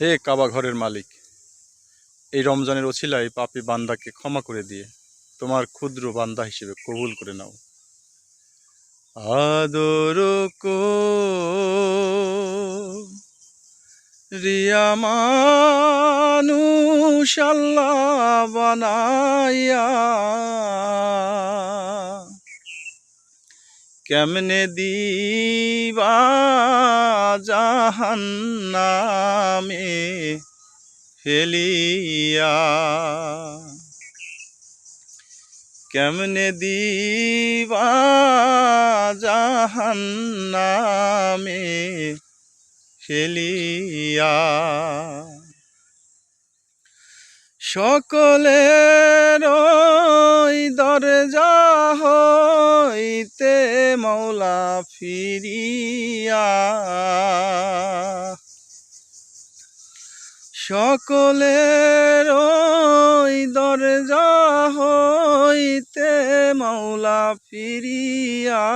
হে কাবা ঘরের মালিক, এই রমজানের ওছিলায় পাপী বান্দাকে ক্ষমা করে দিয়ে তোমার ক্ষুদ্র বান্দা হিসেবে কবুল করে নাও। আদর কো রিয়া মানুষ আল্লাহ বানাইয়া কেমনে দিবা জাহান্নামে ফেলিয়া? কেমনে দিবা জাহান্নামে ফেলিয়া? সকলের মৌলা ফিরিয়া। সকলের দরজা হইতে মৌলা ফিরিয়া।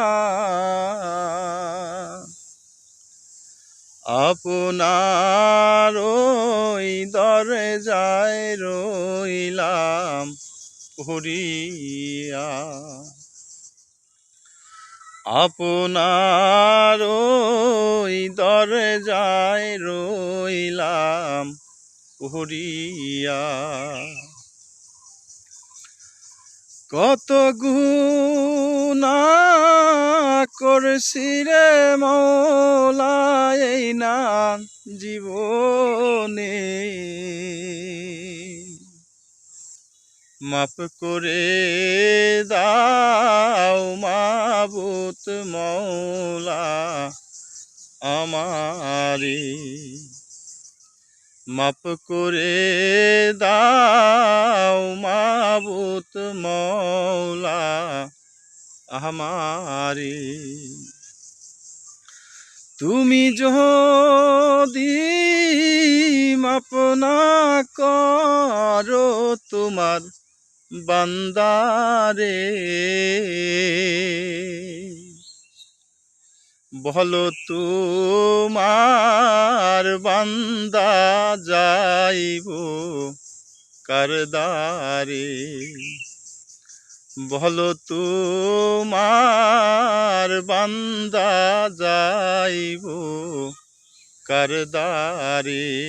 আপনার ওই দরজায় রইলাম পড়িয়া আপনার ওই দরজায় রইলাম পড়িয়া কত গুণা করছি রে মৌলা, এই না জীবনে। মাপ করে দাও মাবুত মৌলা আমারে। মাপ করে দাও মাবুত মৌলা আমারে। তুমি যদি মাপ না করো তোমার বান্দারে। বলো তোমার বান্দা যাইব কারদারে। বলো তোমার বান্দা যাইব কারদারে।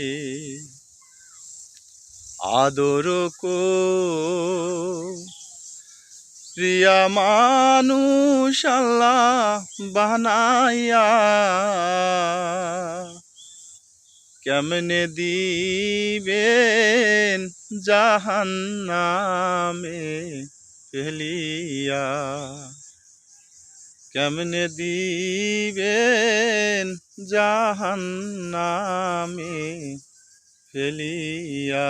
আদর কো। প্রিয়া মানুষ আল্লাহ বানাইয়া কেমনে দিবেন জাহান্নামে ফেলিয়া? কেমনে দিবেন জাহান্নামে ফেলিয়া